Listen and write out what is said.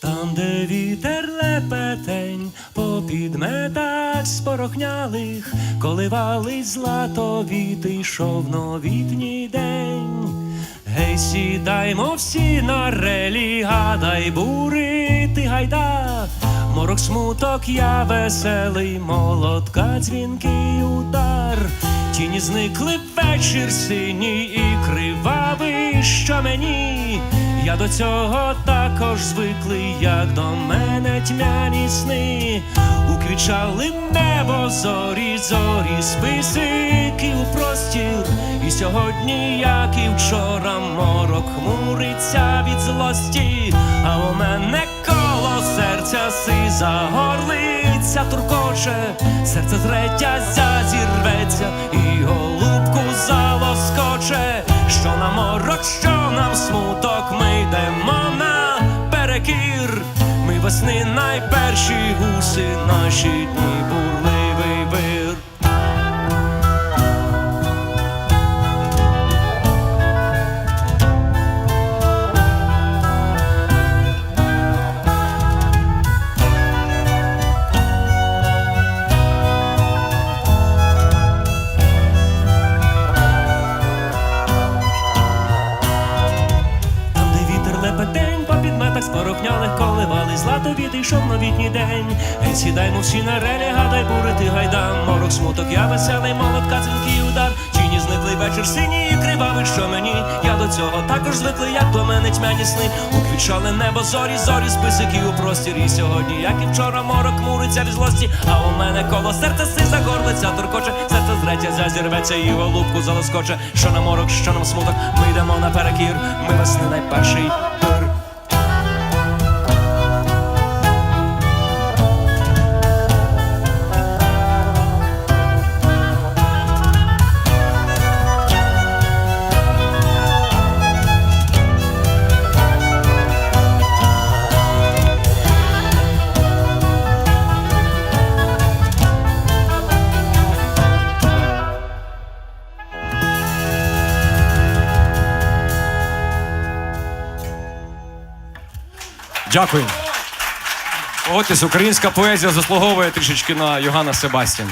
Там, де вітер лепетень, по підметах спорохнялих, коливались злато йшов новітній день. Гей, сідаймо всі на релі, гадай, бури, гайда, морок смуток, я веселий, молотка, дзвінкий удар, тіні зникли вечір синій і кривавий, що мені. Я до цього також звиклий, як до мене тьмяні сни. Уквічали небо, зорі, зорі, списики у простір. І сьогодні, як і вчора, морок хмуриться від злості, а у мене коло серця сиза горлиця туркоче, серце третя зазірветься і голубку залоскоче, що нам морок, що смуток, ми йдемо на перекір. Ми весни найперші гуси, наші дні бурливий підметах спорохнялих коливали злато віти, йшов новітній день. Гей, сідаймо всі на релі, гадай, бурити гайда. Морок смуток, я веселий, молотка, дзвінкий удар. Тіні зниклий вечір синій і кривавий, що мені. Я до цього також звиклий, як до мене тьмяні сни. Уквічали небо, зорі, зорі, списики у простірі. І сьогодні, як і вчора, морок муриться від злості. А у мене коло серця сиза горлиця туркоче, серце зретя зазірветься і голубку залоскоче. Що на морок, що нам смуток, ми йдемо наперекір. Ми весни найперший Дякую. Отіс, українська поезія заслуговує трішечки на Йоганна Себастіна.